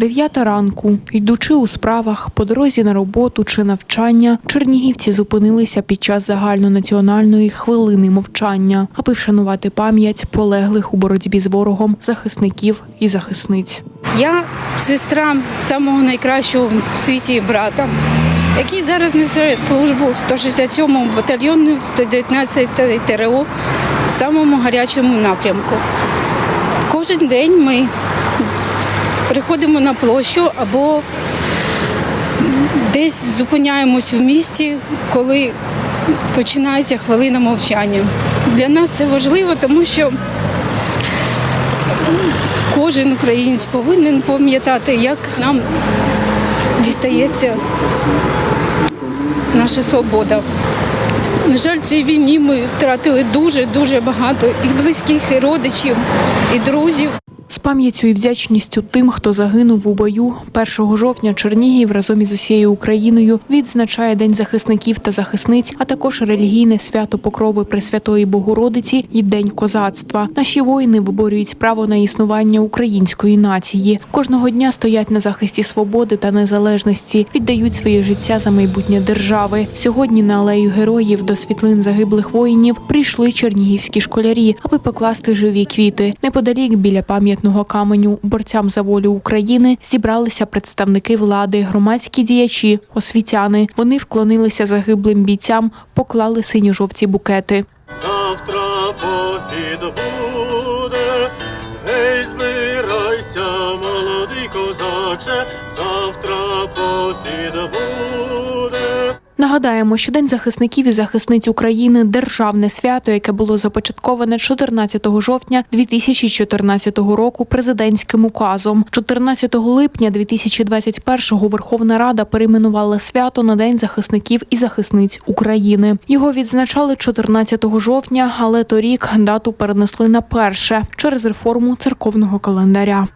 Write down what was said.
Дев'ята ранку, йдучи у справах по дорозі на роботу чи навчання, чернігівці зупинилися під час загальнонаціональної хвилини мовчання, аби вшанувати пам'ять полеглих у боротьбі з ворогом захисників і захисниць. Я сестра самого найкращого в світі брата, який зараз несе службу в 167-му батальйоні 119 ТРО в самому гарячому напрямку. Кожен день ми приходимо на площу або десь зупиняємось в місті, коли починається хвилина мовчання. Для нас це важливо, тому що кожен українець повинен пам'ятати, як нам дістається наша свобода. На жаль, в цій війні ми втратили дуже-дуже багато і близьких, і родичів, і друзів. З пам'яттю і вдячністю тим, хто загинув у бою, 1 жовтня Чернігів разом із усією Україною відзначає День захисників та захисниць, а також релігійне свято Покрови Пресвятої Богородиці і День козацтва. Наші воїни виборюють право на існування української нації. Кожного дня стоять на захисті свободи та незалежності, віддають своє життя за майбутнє держави. Сьогодні на алею героїв до світлин загиблих воїнів прийшли чернігівські школярі, аби покласти живі квіти. Неподалік біля пам'ятного каменю борцям за волю України зібралися представники влади, громадські діячі, освітяни. Вони вклонилися загиблим бійцям, поклали синьо-жовті букети. Завтра похід буде, гей, збирайся, молодий козаче, завтра похід буде. Нагадаємо, що День захисників і захисниць України державне свято, яке було започатковане 14 жовтня 2014 року президентським указом. 14 липня 2021-го Верховна Рада перейменувала свято на День захисників і захисниць України. Його відзначали 14 жовтня, але торік дату перенесли на перше через реформу церковного календаря.